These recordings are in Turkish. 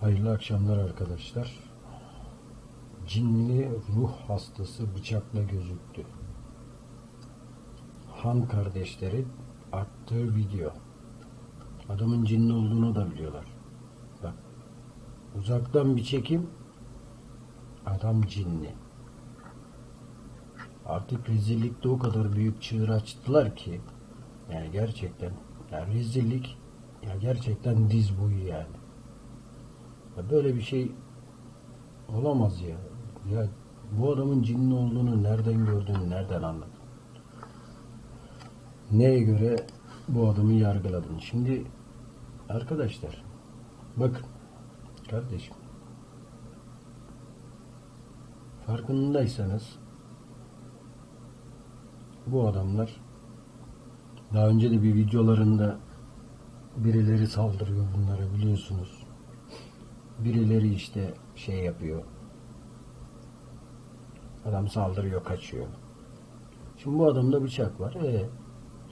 Hayırlı akşamlar arkadaşlar. Cinli ruh hastası bıçakla gözüktü. Han kardeşleri attığı video. Adamın cinli olduğunu da biliyorlar. Bak. Uzaktan bir çekim. Adam cinli. Artık rezillikte o kadar büyük çığır açtılar ki yani gerçekten ya rezillik ya gerçekten diz boyu yani. Ya böyle bir şey olamaz ya. Ya bu adamın cinli olduğunu nereden gördün, nereden anladın? Neye göre bu adamı yargıladın? Şimdi arkadaşlar bakın kardeşim farkındaysanız bu adamlar daha önce de bir videolarında birileri saldırıyor bunlara biliyorsunuz. Birileri işte şey yapıyor. Adam saldırıyor, kaçıyor. Şimdi bu adamda bıçak var. E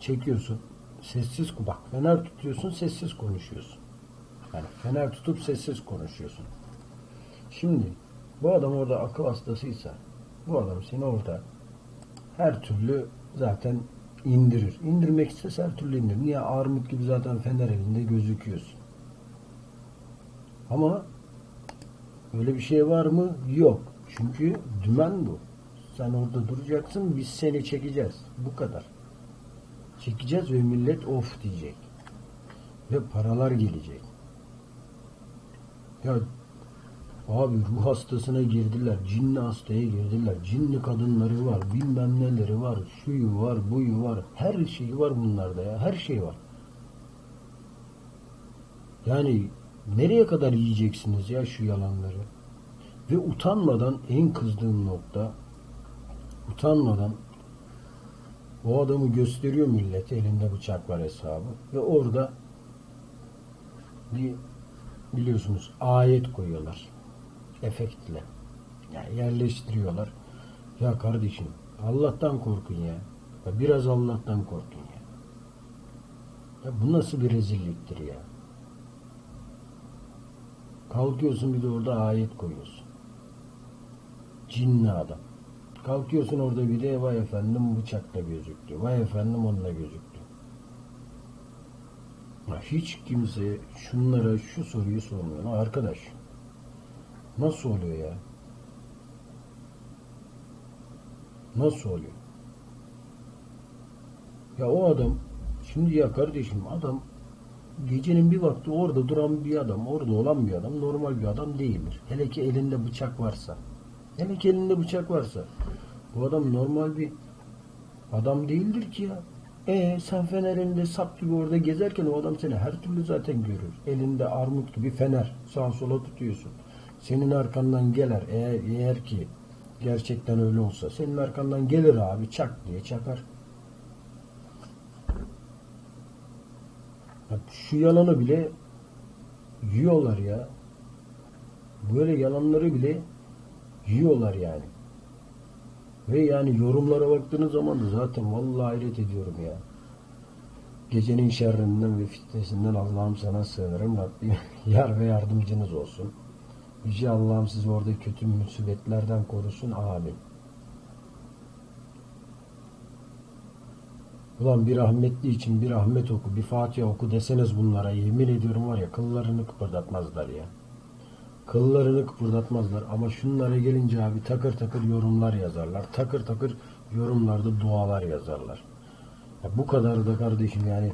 çekiyorsun. Sessiz bak. Fener tutuyorsun, sessiz konuşuyorsun. Yani fener tutup sessiz konuşuyorsun. Şimdi bu adam orada akıl hastasıysa bu adam seni orada her türlü zaten indirir. İndirmek istese her türlü indirir. Niye? Armut gibi zaten fener elinde gözüküyorsun. Ama öyle bir şey var mı? Yok. Çünkü dümen bu. Sen orada duracaksın, biz seni çekeceğiz. Bu kadar. Çekeceğiz ve millet of diyecek. Ve paralar gelecek. Ya Abi ruh hastasına girdiler, cinli hastaya girdiler, cinli kadınları var, bilmem neleri var, şuyu var, buyu var, her şeyi var bunlarda ya, her şey var. Yani nereye kadar yiyeceksiniz ya şu yalanları? Ve utanmadan en kızdığım nokta, utanmadan o adamı gösteriyor millet elinde bıçak var hesabı ve orada bir biliyorsunuz ayet koyuyorlar efektle. Yani yerleştiriyorlar. Ya kardeşim Allah'tan korkun ya. ya biraz Allah'tan korkun ya. Ya bu nasıl bir rezilliktir ya? Kalkıyorsun bir de orada ayet koyuyorsun. Cinli adam. Kalkıyorsun orada bir de vay efendim bıçakla gözüktü. Vay efendim onunla gözüktü. Ya hiç kimse şunlara şu soruyu sormuyor. Arkadaş Nasıl oluyor ya? Nasıl oluyor? Ya o adam şimdi ya kardeşim adam gecenin bir vakti orada duran bir adam, orada olan bir adam normal bir adam değildir. Hele ki elinde bıçak varsa. Hele ki elinde bıçak varsa. Bu adam normal bir adam değildir ki ya. E sen fenerinde sap gibi orada gezerken o adam seni her türlü zaten görür. Elinde armut gibi fener sağa sola tutuyorsun. Senin arkandan gelir eğer, eğer ki gerçekten öyle olsa senin arkandan gelir abi çak diye çakar. Şu yalanı bile yiyorlar ya. Böyle yalanları bile yiyorlar yani. Ve yani yorumlara baktığınız zaman da zaten vallahi hayret ediyorum ya. Gecenin şerrinden ve fitnesinden Allah'ım sana sığınırım. Rabbim yar ve yardımcınız olsun. Yüce Allah'ım sizi orada kötü musibetlerden korusun. Amin. Ulan bir rahmetli için bir rahmet oku, bir Fatiha oku deseniz bunlara yemin ediyorum var ya kıllarını kıpırdatmazlar ya. Kıllarını kıpırdatmazlar ama şunlara gelince abi takır takır yorumlar yazarlar. Takır takır yorumlarda dualar yazarlar. Ya bu kadar da kardeşim yani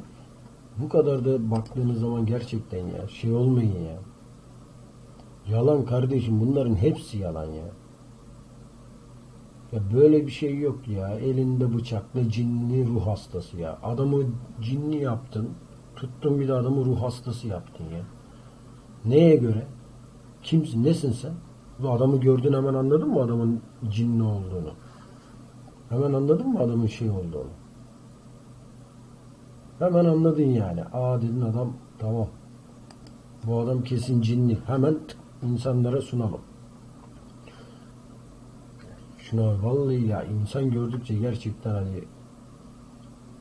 bu kadar da baktığınız zaman gerçekten ya şey olmayın ya. Yalan kardeşim bunların hepsi yalan ya. Ya böyle bir şey yok ya. Elinde bıçakla cinli ruh hastası ya. Adamı cinli yaptın. Tuttun bir de adamı ruh hastası yaptın ya. Neye göre? Kimsin? Nesin sen? Bu adamı gördün hemen anladın mı adamın cinli olduğunu? Hemen anladın mı adamın şey olduğunu? Hemen anladın yani. Aa dedin adam tamam. Bu adam kesin cinli. Hemen tık insanlara sunalım. Şuna vallahi ya insan gördükçe gerçekten hani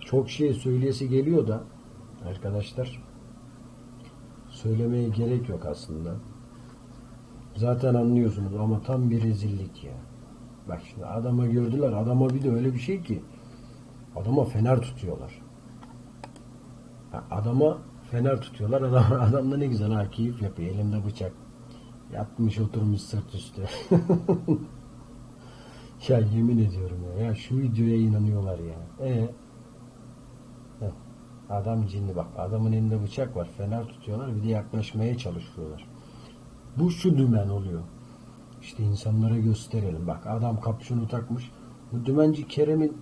çok şey söyleyesi geliyor da arkadaşlar söylemeye gerek yok aslında. Zaten anlıyorsunuz ama tam bir rezillik ya. Bak şimdi adama gördüler. Adama bir de öyle bir şey ki adama fener tutuyorlar. Adama fener tutuyorlar. Adam, adam da ne güzel ha keyif yapıyor. Elimde bıçak. Yatmış oturmuş sırt üstü. ya yemin ediyorum ya. Ya şu videoya inanıyorlar ya. E Heh, Adam cinli bak. Adamın elinde bıçak var. Fener tutuyorlar. Bir de yaklaşmaya çalışıyorlar. Bu şu dümen oluyor. İşte insanlara gösterelim. Bak adam kapşonu takmış. Bu dümenci Kerem'in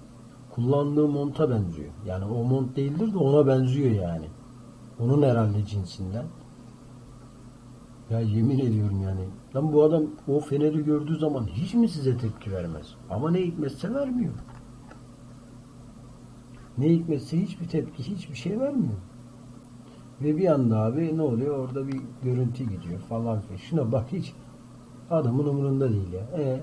kullandığı monta benziyor. Yani o mont değildir de ona benziyor yani. Onun herhalde cinsinden. Ya yemin ediyorum yani. Lan bu adam o feneri gördüğü zaman hiç mi size tepki vermez? Ama ne hikmetse vermiyor. Ne hikmetse hiçbir tepki, hiçbir şey vermiyor. Ve bir anda abi ne oluyor? Orada bir görüntü gidiyor falan filan. Şuna bak hiç adamın umurunda değil ya. E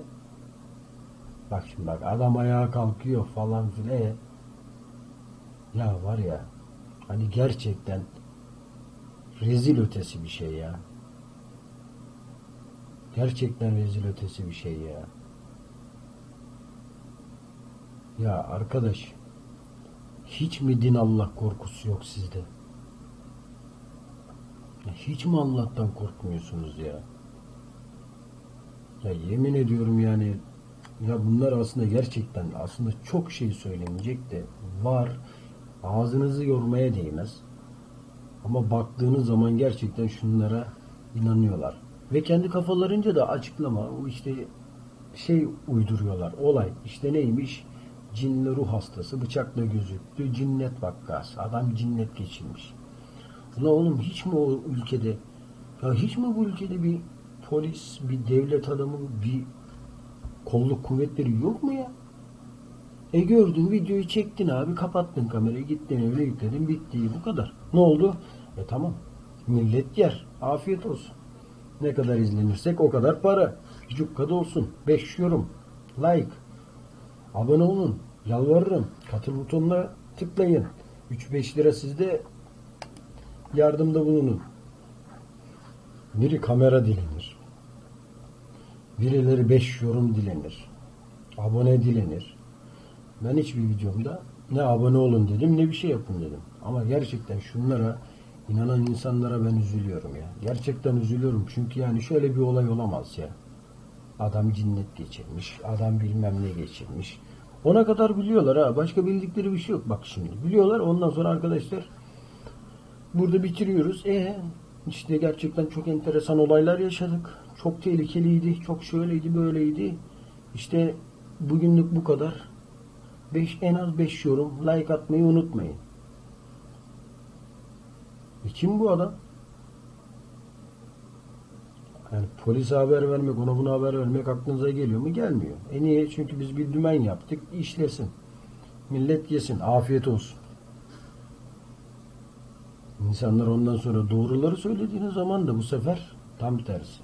Bak şimdi bak adam ayağa kalkıyor falan filan. E ya var ya hani gerçekten rezil ötesi bir şey ya. Gerçekten rezil ötesi bir şey ya. Ya arkadaş hiç mi din Allah korkusu yok sizde? Ya Hiç mi Allah'tan korkmuyorsunuz ya? Ya yemin ediyorum yani ya bunlar aslında gerçekten aslında çok şey söylenecek de var. Ağzınızı yormaya değmez. Ama baktığınız zaman gerçekten şunlara inanıyorlar. Ve kendi kafalarınca da açıklama işte şey uyduruyorlar. Olay işte neymiş? Cinli ruh hastası bıçakla gözüktü. Cinnet vakası. Adam cinnet geçirmiş. Ulan oğlum hiç mi o ülkede ya hiç mi bu ülkede bir polis, bir devlet adamı, bir kolluk kuvvetleri yok mu ya? E gördün videoyu çektin abi kapattın kamerayı gittin evine yükledin bitti bu kadar. Ne oldu? E tamam millet yer afiyet olsun. Ne kadar izlenirsek o kadar para. Cukkada olsun. 5 yorum. Like. Abone olun. Yalvarırım. Katıl butonuna tıklayın. 3-5 lira sizde yardımda bulunun. Biri kamera dilenir. Birileri 5 yorum dilenir. Abone dilenir. Ben hiçbir videomda ne abone olun dedim ne bir şey yapın dedim. Ama gerçekten şunlara inanan insanlara ben üzülüyorum ya. Gerçekten üzülüyorum. Çünkü yani şöyle bir olay olamaz ya. Adam cinnet geçirmiş. Adam bilmem ne geçirmiş. Ona kadar biliyorlar ha. Başka bildikleri bir şey yok. Bak şimdi. Biliyorlar. Ondan sonra arkadaşlar burada bitiriyoruz. E işte gerçekten çok enteresan olaylar yaşadık. Çok tehlikeliydi. Çok şöyleydi böyleydi. İşte bugünlük bu kadar. Beş, en az 5 yorum. Like atmayı unutmayın. E kim bu adam? Yani polise haber vermek, ona buna haber vermek aklınıza geliyor mu? Gelmiyor. E niye? Çünkü biz bir dümen yaptık. işlesin. Millet yesin. Afiyet olsun. İnsanlar ondan sonra doğruları söylediğiniz zaman da bu sefer tam tersi.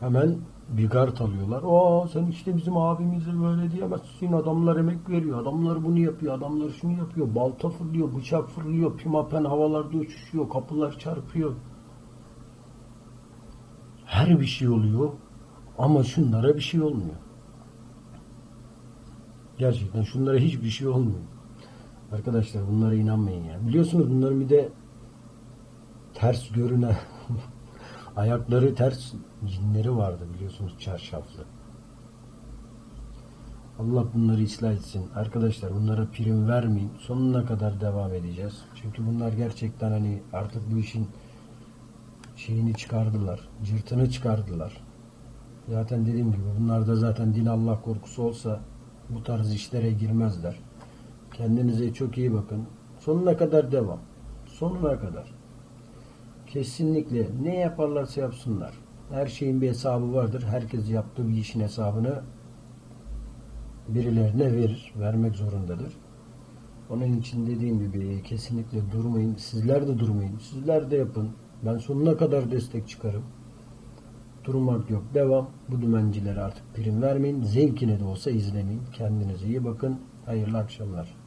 Hemen bir gard alıyorlar. Aa sen işte bizim abimize böyle diyemezsin. Adamlar emek veriyor. Adamlar bunu yapıyor. Adamlar şunu yapıyor. Balta fırlıyor, bıçak fırlıyor. Pimapen havalarda uçuşuyor. Kapılar çarpıyor. Her bir şey oluyor. Ama şunlara bir şey olmuyor. Gerçekten şunlara hiçbir şey olmuyor. Arkadaşlar bunlara inanmayın ya. Biliyorsunuz bunların bir de ters görünen ayakları ters cinleri vardı biliyorsunuz çarşaflı. Allah bunları ıslah etsin. Arkadaşlar bunlara prim vermeyin. Sonuna kadar devam edeceğiz. Çünkü bunlar gerçekten hani artık bu işin şeyini çıkardılar. Cırtını çıkardılar. Zaten dediğim gibi bunlarda zaten din Allah korkusu olsa bu tarz işlere girmezler. Kendinize çok iyi bakın. Sonuna kadar devam. Sonuna kadar. Kesinlikle ne yaparlarsa yapsınlar. Her şeyin bir hesabı vardır. Herkes yaptığı bir işin hesabını birilerine verir. Vermek zorundadır. Onun için dediğim gibi kesinlikle durmayın. Sizler de durmayın. Sizler de yapın. Ben sonuna kadar destek çıkarım. Durmak yok. Devam. Bu dümencilere artık prim vermeyin. Zevkine de olsa izlemeyin. Kendinize iyi bakın. Hayırlı akşamlar.